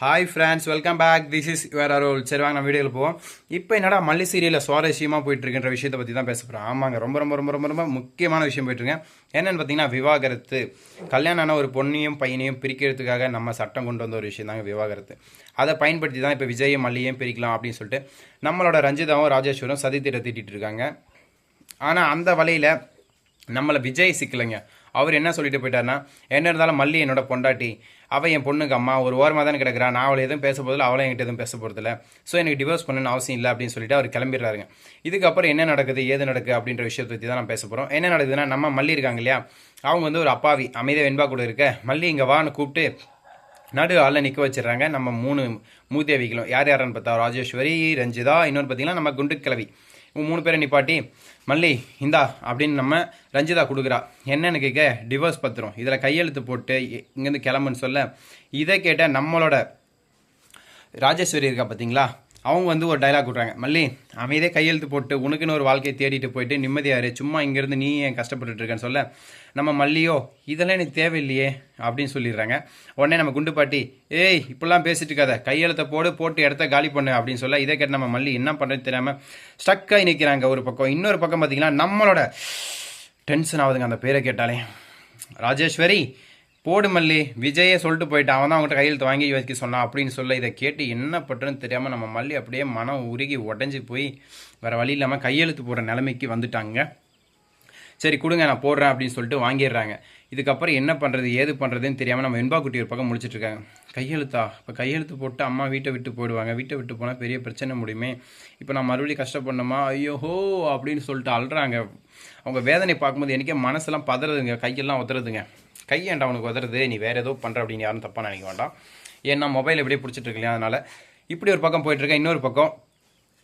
Hi friends welcome back this is where அரோல் சரி வாங்க நம்ம வீடியோவில் போவோம். இப்போ என்னடா மல்லி சீரியலில் சுவாரஸ்யமாக போயிட்டுருக்கின்ற விஷயத்தை பற்றி தான் பேச போகிறோம் ஆமாங்க ரொம்ப ரொம்ப ரொம்ப ரொம்ப ரொம்ப முக்கியமான விஷயம் போயிட்டுருக்கேன் என்னென்னு பார்த்தீங்கன்னா விவாகரத்து. கல்யாணம் ஆன ஒரு பொண்ணையும் பையனையும் பிரிக்கிறதுக்காக நம்ம சட்டம் கொண்டு வந்த ஒரு விஷயம் தாங்க விவாகரத்து. அதை பயன்படுத்தி தான் இப்போ விஜயும் மல்லியையும் பிரிக்கலாம் அப்படின்னு சொல்லிட்டு நம்மளோட ரஞ்சிதாவும் ராஜேஸ்வரும் சதி திட்ட இருக்காங்க. ஆனால் அந்த வழியில் நம்மளை விஜய் சிக்கலைங்க. அவர் என்ன சொல்லிட்டு போயிட்டாருன்னா என்ன இருந்தாலும் மல்லி என்னோட பொண்டாட்டி. அவள் என் பொண்ணுக்கு அம்மா. ஒரு ஓரமாக தானே கிடக்குறா. நான் அவளை எதுவும் பேச போதில்லை அவளை என்கிட்ட எதுவும் பேச போகிறதில்ல ஸோ எனக்கு டிவோர்ஸ் பண்ணணும்னு அவசியம் இல்லை அப்படின்னு சொல்லிட்டு அவர் கிளம்பிடுறாருங்க. இதுக்கப்புறம் என்ன நடக்குது ஏது நடக்குது அப்படின்ற விஷயத்தை பற்றி தான் நான் பேச போகிறோம் என்ன நடக்குதுன்னா நம்ம மல்லி இருக்காங்க இல்லையா? அவங்க வந்து ஒரு அப்பாவி. அமைதியாக வெண்பா கூட இருக்க. மல்லி இங்கே வான்னு கூப்பிட்டு நடு ஆளில் நிற்க வச்சிடுறாங்க. நம்ம மூணு மூதேவிகளும் யார் யாருன்னு பார்த்தா ராஜேஸ்வரி ரஞ்சிதா இன்னொன்று பார்த்தீங்கன்னா நம்ம குண்டு கிழவி மூணு பேரை நிப்பாட்டி மல்லி இந்தா அப்படின்னு நம்ம ரஞ்சிதா கொடுக்குறா. என்னன்னு கேட்க டிவோர்ஸ் பத்திரம். இதில் கையெழுத்து போட்டு இங்கேருந்து கிளம்புன்னு சொல்ல இதை கேட்ட நம்மளோட ராஜேஸ்வரி இருக்கா பார்த்தீங்களா அவங்க வந்து ஒரு டைலாக் விட்றாங்க மல்லி அமைதியே கையெழுத்து போட்டு உனக்குன்னு ஒரு வாழ்க்கையை தேடிட்டு போயிட்டு நிம்மதியாரு சும்மா இங்கேருந்து நீ ஏன் கஷ்டப்பட்டுட்டு இருக்கேன்னு சொல்ல. நம்ம மல்லியோ இதெல்லாம் எனக்கு தேவையில்லையே அப்படின்னு சொல்லிடுறாங்க. உடனே நம்ம குண்டு பாட்டி ஏய் இப்படிலாம் பேசிட்டு இருக்காத. கையெழுத்தை போடு போட்டு இடத்த காலி பண்ணு அப்படின்னு சொல்ல. இதை கேட்டு நம்ம மல்லி என்ன பண்ணுறது தெரியாமல் ஸ்டக்காகி நிற்கிறாங்க ஒரு பக்கம். இன்னொரு பக்கம் பார்த்தீங்கன்னா நம்மளோட டென்ஷன் ஆகுதுங்க அந்த பேரை கேட்டாலே. ராஜேஸ்வரி போடு மல்லி விஜயை சொல்லிட்டு போயிட்டான். அவன் தான் அவங்ககிட்ட கையெழுத்து வாங்கி வைக்க சொன்னான் அப்படின்னு சொல்ல இதை கேட்டு என்ன பட்டுன்னு தெரியாமல் நம்ம மல்லி அப்படியே மனம் உருகி உடஞ்சி போய் வேறு வழி இல்லாமல் கையெழுத்து போடுற நிலைமைக்கு வந்துட்டாங்க. சரி கொடுங்க நான் போடுறேன் அப்படின்னு சொல்லிட்டு வாங்கிடுறாங்க. இதுக்கப்புறம் என்ன பண்ணுறது ஏது பண்ணுறதுன்னு தெரியாமல் நம்ம வெண்பா குட்டி ஒரு பக்கம் முடிச்சிட்ருக்காங்க கையெழுத்தா? இப்போ கையெழுத்து போட்டு அம்மா வீட்டை விட்டு போயிடுவாங்க. வீட்டை விட்டு போனால் பெரிய பிரச்சனை முடியுமே. இப்போ நான் மறுபடியும் கஷ்டப்படணுமா? ஐயோஹோ அப்படின்னு சொல்லிட்டு அழுறாங்க. அவங்க வேதனை பார்க்கும்போது எனக்கே மனசெல்லாம் பதறதுங்க கையெல்லாம் உதறதுங்க. கையேண்டா அவனுக்கு உதறது? நீ வேறு ஏதோ பண்ணுற அப்படின்னு யாரும் தப்பாக நினைக்க வேண்டாம். ஏன்னா மொபைல் எப்படியே பிடிச்சிட்டு இருக்கலையா அதனால் இப்படி ஒரு பக்கம் போயிட்டுருக்கேன் இன்னொரு பக்கம்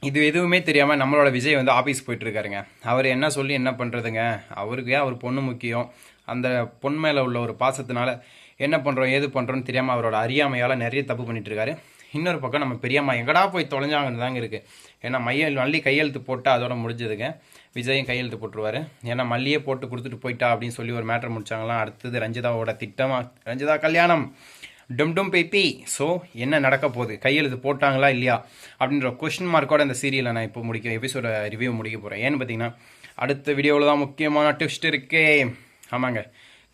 இது எதுவுமே தெரியாமல் நம்மளோட விஜய் வந்து ஆஃபீஸ் போயிட்டுருக்காருங்க அவர் என்ன சொல்லி என்ன பண்ணுறதுங்க அவருக்கு ஏன் அவர் பொண்ணு முக்கியம்? அந்த பொன் மேலே உள்ள ஒரு பாசத்தினால என்ன பண்ணுறோம் ஏது பண்ணுறோன்னு தெரியாமல் அவரோட அறியாமையால் நிறைய தப்பு பண்ணிட்டு இன்னொரு பக்கம் நம்ம பெரியம்மா எங்கடா போய் தொலைஞ்சாங்கன்னு தாங்க இருக்குது ஏன்னா மையல் மல்லி கையெழுத்து போட்டால் அதோட முடிஞ்சதுங்க. விஜயும் கையெழுத்து போட்டுருவாரு. ஏன்னா மல்லியே போட்டு கொடுத்துட்டு போயிட்டா அப்படின்னு சொல்லி ஒரு மேட்ரு முடிச்சாங்களாம். அடுத்தது ரஞ்சிதாவோட திட்டமாக ரஞ்சிதா கல்யாணம். டும் டும் பேப்பி ஸோ என்ன நடக்க போகுது? கையெழுத்து போட்டாங்களா இல்லையா? அப்படின்ற கொஷின் மார்க்கோட இந்த சீரியலை நான் இப்போ முடிக்க எபிசோட ரிவ்யூ முடிக்க போகிறேன் ஏன்னு பார்த்தீங்கன்னா அடுத்த வீடியோவில் தான் முக்கியமான ட்விஸ்ட் இருக்கே. ஆமாங்க.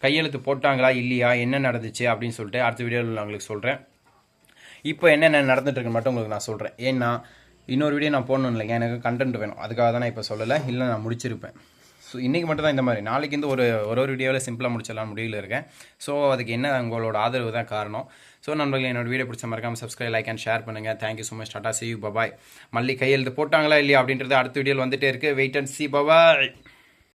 கையெழுத்து போட்டாங்களா இல்லையா? என்ன நடந்துச்சு? அப்படின்னு சொல்லிட்டு அடுத்த வீடியோவில் நான் உங்களுக்கு சொல்கிறேன் இப்போ என்னென்ன நடந்துட்டு மட்டும் உங்களுக்கு நான் சொல்கிறேன் ஏன்னா இன்னொரு வீடியோ நான் போடணும் இல்லைங்க. எனக்கு கண்டென்ட் வேணும். அதுக்காக தான் நான் இப்போ சொல்லலை. இல்லை நான் முடிச்சிருப்பேன். ஸோ இன்றைக்கி மட்டும் தான் இந்த மாதிரி. நாளைக்கு இந்த ஒரு ஒரு ஒரு வீடியோவில் சிம்பிளாக முடிச்சிடலாம் முடியல இருக்கேன். ஸோ அதுக்கு என்ன உங்களோட ஆதரவு தான் காரணம். ஸோ நண்பர்களே என்னோட வீடியோ பிடிச்ச மறக்காமல் சப்ஸ்கிரைப் லைக் அண்ட் ஷேர் பண்ணுங்கள் thank you so much tata see you bye bye மல்லி கையெழுத்து போட்டாங்களா இல்லையா அப்படின்றது அடுத்த வீடியோவில் வந்துட்டே இருக்குது வெயிட் அண்ட் சி பபாய்